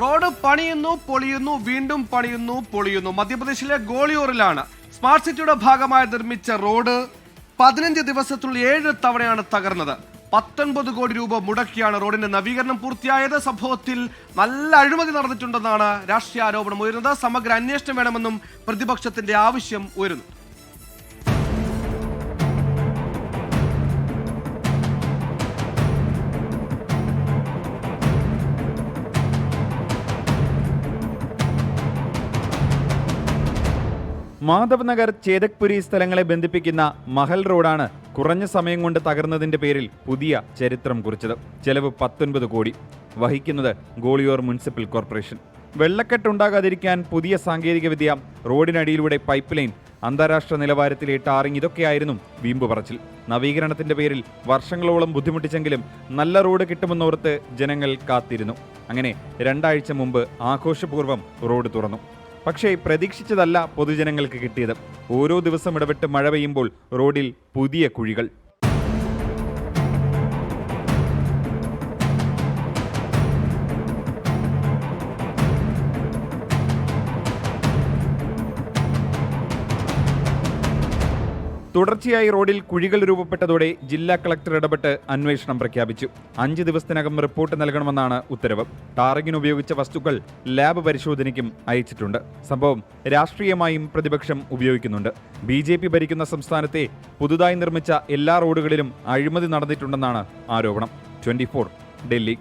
Road പണിയുന്നു പൊളിയുന്നു വീണ്ടും പണിയുന്നു പൊളിയുന്നു. മധ്യപ്രദേശിലെ ഗോളിയോറിലാണ് സ്മാർട്ട് സിറ്റിയുടെ ഭാഗമായി നിർമ്മിച്ച റോഡ് പതിനഞ്ച് ദിവസത്തിനുള്ളിൽ ഏഴ് തവണയാണ് തകർന്നത്. പത്തൊൻപത് കോടി രൂപ മുടക്കിയാണ് റോഡിന്റെ നവീകരണം പൂർത്തിയായത്. സംഭവത്തിൽ നല്ല അഴിമതി നടന്നിട്ടുണ്ടെന്നാണ് രാഷ്ട്രീയ ആരോപണം ഉയരുന്നത്. സമഗ്ര അന്വേഷണം വേണമെന്നും പ്രതിപക്ഷത്തിന്റെ ആവശ്യം ഉയരുന്നു. മാധവ് നഗർ ചേതക്പുരി സ്ഥലങ്ങളെ ബന്ധിപ്പിക്കുന്ന മഹൽ റോഡാണ് കുറഞ്ഞ സമയം കൊണ്ട് തകർന്നതിന്റെ പേരിൽ പുതിയ ചരിത്രം കുറിച്ചത്. ചെലവ് പത്തൊൻപത് കോടി. വഹിക്കുന്നത് ഗോളിയോർ മുനിസിപ്പൽ കോർപ്പറേഷൻ. വെള്ളക്കെട്ടുണ്ടാകാതിരിക്കാൻ പുതിയ സാങ്കേതികവിദ്യ റോഡിനടിയിലൂടെ പൈപ്പ് ലൈൻ അന്താരാഷ്ട്ര നിലവാരത്തിലെ ടാറിംഗ് ഇതൊക്കെയായിരുന്നു വീമ്പ് പറച്ചിൽ. നവീകരണത്തിന്റെ പേരിൽ വർഷങ്ങളോളം ബുദ്ധിമുട്ടിച്ചെങ്കിലും നല്ല റോഡ് കിട്ടുമെന്നോർത്ത് ജനങ്ങൾ കാത്തിരുന്നു. അങ്ങനെ രണ്ടാഴ്ച മുമ്പ് ആഘോഷപൂർവം റോഡ് തുറന്നു. പക്ഷേ പ്രതീക്ഷിച്ചതല്ല പൊതുജനങ്ങൾക്ക് കിട്ടിയത്. ഓരോ ദിവസം ഇടവിട്ട് മഴ പെയ്യുമ്പോൾ റോഡിൽ പുതിയ കുഴികൾ. തുടർച്ചയായി റോഡിൽ കുഴികൾ രൂപപ്പെട്ടതോടെ ജില്ലാ കളക്ടർ ഇടപെട്ട് അന്വേഷണം പ്രഖ്യാപിച്ചു. അഞ്ച് ദിവസത്തിനകം റിപ്പോർട്ട് നൽകണമെന്നാണ് ഉത്തരവ്. ടാറിങ്ങിന് ഉപയോഗിച്ച വസ്തുക്കൾ ലാബ് പരിശോധനയ്ക്കും അയച്ചിട്ടുണ്ട്. സംഭവം രാഷ്ട്രീയമായും പ്രതിപക്ഷം ഉപയോഗിക്കുന്നുണ്ട്. ബി ജെ പി ഭരിക്കുന്ന സംസ്ഥാനത്തെ പുതുതായി നിർമ്മിച്ച എല്ലാ റോഡുകളിലും അഴിമതി നടന്നിട്ടുണ്ടെന്നാണ് ആരോപണം. ട്വന്റി ഡൽഹി.